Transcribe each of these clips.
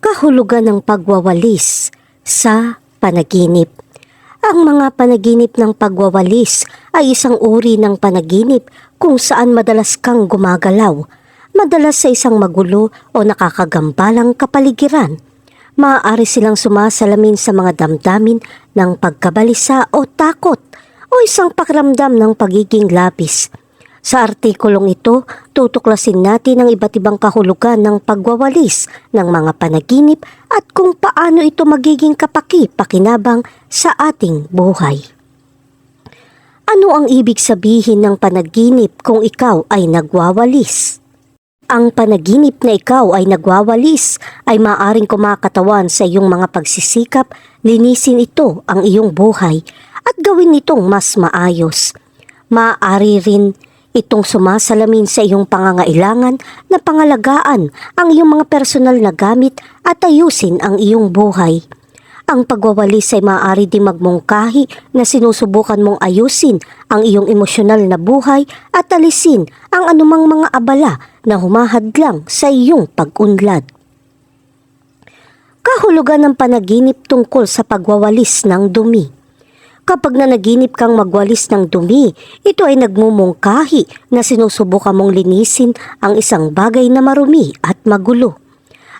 kahulugan ng pagwawalis sa panaginip. Ang mga panaginip ng pagwawalis ay isang uri ng panaginip kung saan madalas kang gumagalaw, madalas sa isang magulo o nakakagambalang kapaligiran. Maaari silang sumasalamin sa mga damdamin ng pagkabalisa o takot o isang pakiramdam ng pagiging labis. Sa artikulong ito, tutuklasin natin ang iba't ibang kahulugan ng pagwawalis ng mga panaginip at kung paano ito magiging kapaki-pakinabang sa ating buhay. Ano ang ibig sabihin ng panaginip kung ikaw ay nagwawalis? Ang panaginip na ikaw ay nagwawalis ay maaring kumakatawan sa iyong mga pagsisikap, linisin ito ang iyong buhay at gawin itong mas maayos. Maaari rin itong sumasalamin sa iyong pangangailangan na pangalagaan ang iyong mga personal na gamit at ayusin ang iyong buhay. Ang pagwawalis ay maaari din magmungkahi na sinusubukan mong ayusin ang iyong emosyonal na buhay at alisin ang anumang mga abala na humahadlang sa iyong pag-unlad. Kahulugan ng panaginip tungkol sa pagwawalis ng dumi. Kapag nanaginip kang magwalis ng dumi, ito ay nagmumungkahi na sinusubukan mong linisin ang isang bagay na marumi at magulo.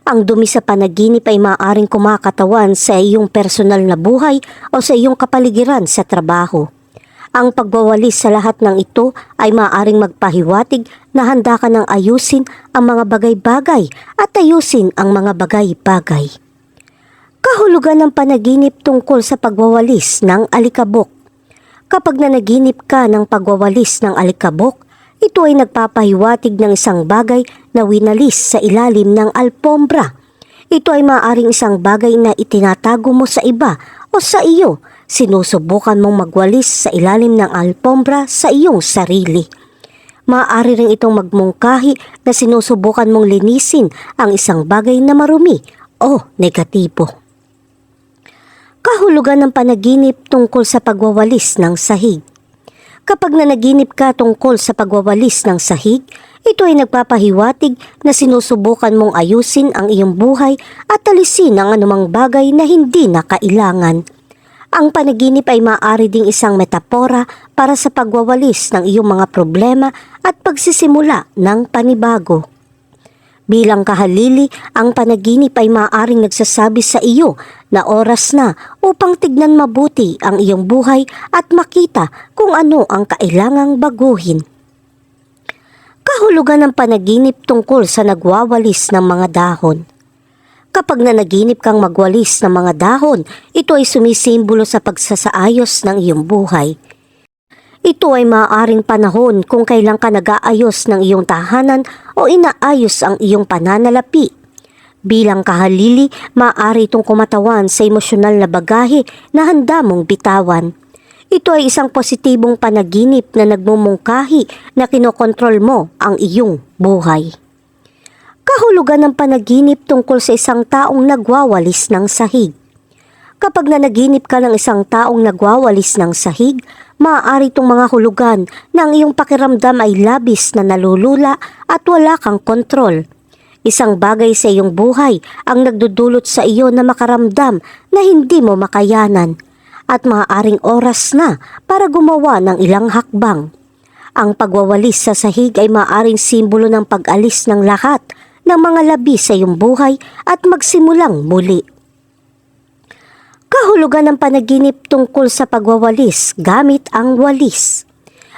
Ang dumi sa panaginip ay maaaring kumakatawan sa iyong personal na buhay o sa iyong kapaligiran sa trabaho. Ang pagwawalis sa lahat ng ito ay maaaring magpahiwatig na handa ka ng ayusin ang mga bagay-bagay at ayusin ang mga bagay-bagay. Kahulugan ng panaginip tungkol sa pagwawalis ng alikabok. Kapag nanaginip ka ng pagwawalis ng alikabok, ito ay nagpapahiwatig ng isang bagay na winalis sa ilalim ng alpombra. Ito ay maaaring isang bagay na itinatago mo sa iba o sa iyo. Sinusubukan mong magwalis sa ilalim ng alpombra sa iyong sarili. Maaari rin itong magmungkahi na sinusubukan mong linisin ang isang bagay na marumi o negatibo. Kahulugan ng panaginip tungkol sa pagwawalis ng sahig. Kapag nanaginip ka tungkol sa pagwawalis ng sahig, ito ay nagpapahiwatig na sinusubukan mong ayusin ang iyong buhay at alisin ang anumang bagay na hindi na kailangan. Ang panaginip ay maaari ding isang metapora para sa pagwawalis ng iyong mga problema at pagsisimula ng panibago. Bilang kahalili, ang panaginip ay maaaring nagsasabi sa iyo na oras na upang tignan mabuti ang iyong buhay at makita kung ano ang kailangang baguhin. Kahulugan ng panaginip tungkol sa nagwawalis ng mga dahon. Kapag nanaginip kang magwalis ng mga dahon, ito ay sumisimbolo sa pagsasaayos ng iyong buhay. Ito ay maaaring panahon kung kailan ka nag-aayos ng iyong tahanan o inaayos ang iyong pananalapi. Bilang kahalili, maaari itong kumatawan sa emosyonal na bagahe na handa mong bitawan. Ito ay isang positibong panaginip na nagmumungkahi na kinokontrol mo ang iyong buhay. Kahulugan ng panaginip tungkol sa isang taong nagwawalis ng sahig. Kapag nanaginip ka ng isang taong nagwawalis ng sahig, maaari itong mga hulugan na ang iyong pakiramdam ay labis na nalulula at wala kang kontrol. Isang bagay sa iyong buhay ang nagdudulot sa iyo na makaramdam na hindi mo makayanan at maaaring oras na para gumawa ng ilang hakbang. Ang pagwawalis sa sahig ay maaaring simbolo ng pag-alis ng lahat ng mga labi sa iyong buhay at magsimulang muli. Kahulugan ng panaginip tungkol sa pagwawalis gamit ang walis.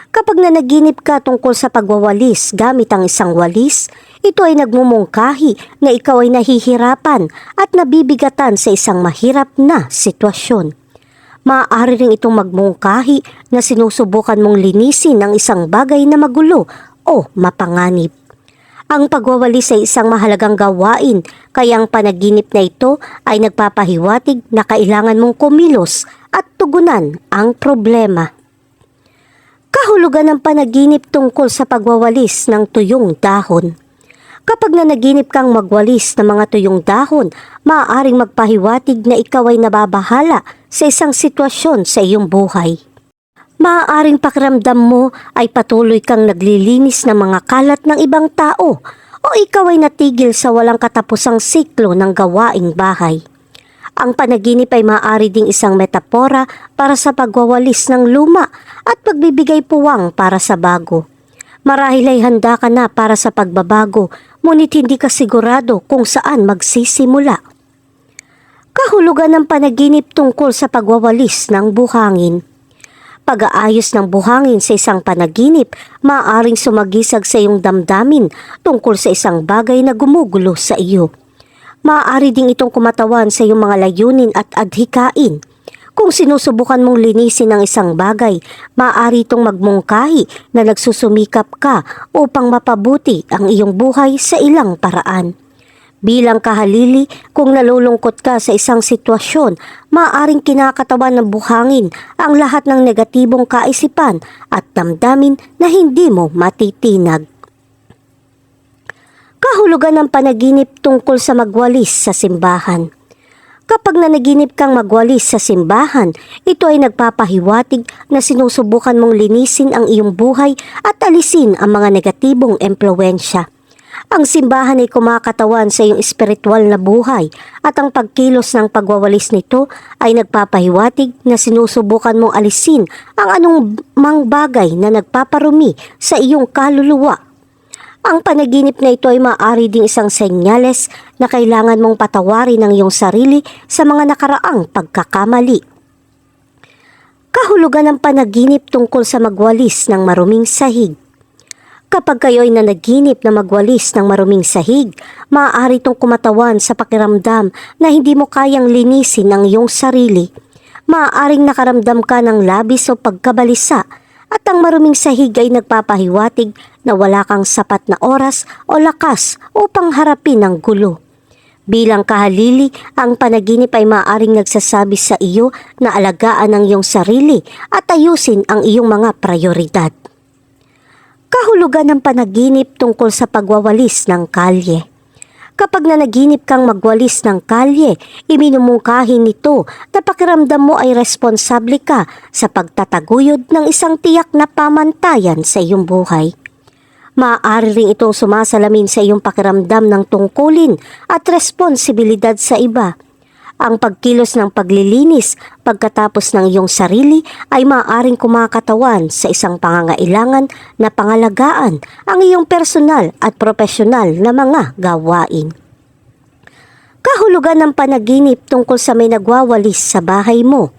Kapag nanaginip ka tungkol sa pagwawalis gamit ang isang walis, ito ay nagmumungkahi na ikaw ay nahihirapan at nabibigatan sa isang mahirap na sitwasyon. Maaari rin itong magmungkahi na sinusubukan mong linisin ang isang bagay na magulo o mapanganib. Ang pagwawalis ay isang mahalagang gawain, kaya ang panaginip na ito ay nagpapahiwatig na kailangan mong kumilos at tugunan ang problema. Kahulugan ng panaginip tungkol sa pagwawalis ng tuyong dahon. Kapag nanaginip kang magwalis ng mga tuyong dahon, maaaring magpahiwatig na ikaw ay nababahala sa isang sitwasyon sa iyong buhay. Maaaring pakiramdam mo ay patuloy kang naglilinis ng mga kalat ng ibang tao o ikaw ay natigil sa walang katapusang siklo ng gawaing bahay. Ang panaginip ay maaari ding isang metapora para sa pagwawalis ng luma at pagbibigay puwang para sa bago. Marahil ay handa ka na para sa pagbabago, ngunit hindi ka sigurado kung saan magsisimula. Kahulugan ng panaginip tungkol sa pagwawalis ng buhangin. Pag-aayos ng buhangin sa isang panaginip, maaaring sumagisag sa iyong damdamin tungkol sa isang bagay na gumugulo sa iyo. Maaari ding itong kumatawan sa iyong mga layunin at adhikain. Kung sinusubukan mong linisin ang isang bagay, maaari itong magmungkahi na nagsusumikap ka upang mapabuti ang iyong buhay sa ilang paraan. Bilang kahalili, kung nalulungkot ka sa isang sitwasyon, maaaring kinakatawan ng buhangin ang lahat ng negatibong kaisipan at damdamin na hindi mo matitinag. Kahulugan ng panaginip tungkol sa magwalis sa simbahan. Kapag nanaginip kang magwalis sa simbahan, ito ay nagpapahiwatig na sinusubukan mong linisin ang iyong buhay at alisin ang mga negatibong empluensya. Ang simbahan ay kumakatawan sa iyong espiritual na buhay at ang pagkilos ng pagwawalis nito ay nagpapahiwatig na sinusubukan mong alisin ang anong mang bagay na nagpaparumi sa iyong kaluluwa. Ang panaginip na ito ay maaari ding isang senyales na kailangan mong patawarin ang iyong sarili sa mga nakaraang pagkakamali. Kahulugan ng panaginip tungkol sa magwalis ng maruming sahig. Kapag kayo ay nanaginip na magwalis ng maruming sahig, maaari itong kumatawan sa pakiramdam na hindi mo kayang linisin ang iyong sarili. Maaaring nakaramdam ka ng labis o pagkabalisa at ang maruming sahig ay nagpapahiwatig na wala kang sapat na oras o lakas upang harapin ang gulo. Bilang kahalili, ang panaginip ay maaaring nagsasabi sa iyo na alagaan ang iyong sarili at ayusin ang iyong mga prioridad kahulugan ng panaginip tungkol sa pagwawalis ng kalye. Kapag nanaginip kang magwalis ng kalye, iminumungkahin nito na pakiramdam mo ay responsable ka sa pagtataguyod ng isang tiyak na pamantayan sa iyong buhay. Maaari rin itong sumasalamin sa iyong pakiramdam ng tungkulin at responsibilidad sa iba – ang pagkilos ng paglilinis pagkatapos ng iyong sarili ay maaaring kumakatawan sa isang pangangailangan na pangalagaan ang iyong personal at profesional na mga gawain. Kahulugan ng panaginip tungkol sa may nagwawalis sa bahay mo.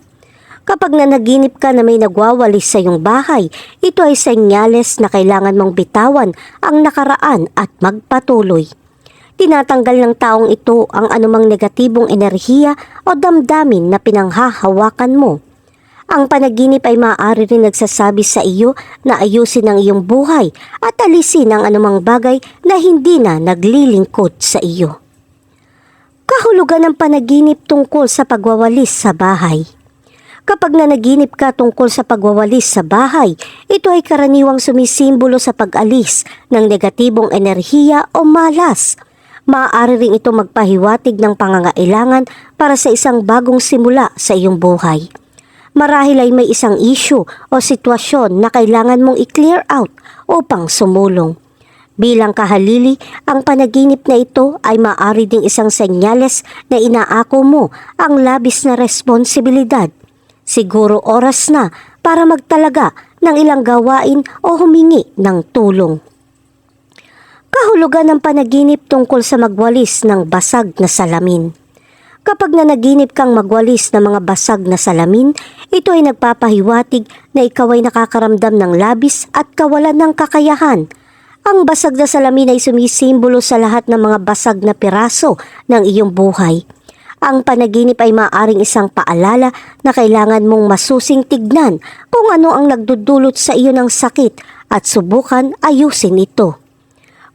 Kapag nanaginip ka na may nagwawalis sa iyong bahay, ito ay senyales na kailangan mong bitawan ang nakaraan at magpatuloy. Tinatanggal ng taong ito ang anumang negatibong enerhiya o damdamin na pinanghahawakan mo. Ang panaginip ay maaari rin nagsasabi sa iyo na ayusin ang iyong buhay at alisin ang anumang bagay na hindi na naglilingkod sa iyo. Kahulugan ng panaginip tungkol sa pagwawalis sa bahay. Kapag nanaginip ka tungkol sa pagwawalis sa bahay, ito ay karaniwang sumisimbolo sa pag-alis ng negatibong enerhiya o malas maaari rin ito magpahiwatig ng pangangailangan para sa isang bagong simula sa iyong buhay. Marahil ay may isang issue o sitwasyon na kailangan mong i-clear out upang sumulong. Bilang kahalili, ang panaginip na ito ay maaari ding isang senyales na inaako mo ang labis na responsibilidad. Siguro oras na para magtalaga ng ilang gawain o humingi ng tulong kahulugan ng panaginip tungkol sa magwalis ng basag na salamin. Kapag nanaginip kang magwalis ng mga basag na salamin, ito ay nagpapahiwatig na ikaw ay nakakaramdam ng labis at kawalan ng kakayahan. Ang basag na salamin ay sumisimbolo sa lahat ng mga basag na piraso ng iyong buhay. Ang panaginip ay maaring isang paalala na kailangan mong masusing tignan kung ano ang nagdudulot sa iyo ng sakit at subukan ayusin ito.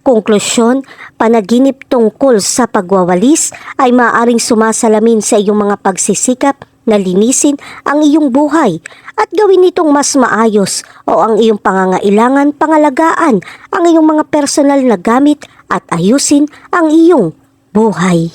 Konklusyon, panaginip tungkol sa pagwawalis ay maaaring sumasalamin sa iyong mga pagsisikap na linisin ang iyong buhay at gawin itong mas maayos o ang iyong pangangailangan pangalagaan ang iyong mga personal na gamit at ayusin ang iyong buhay.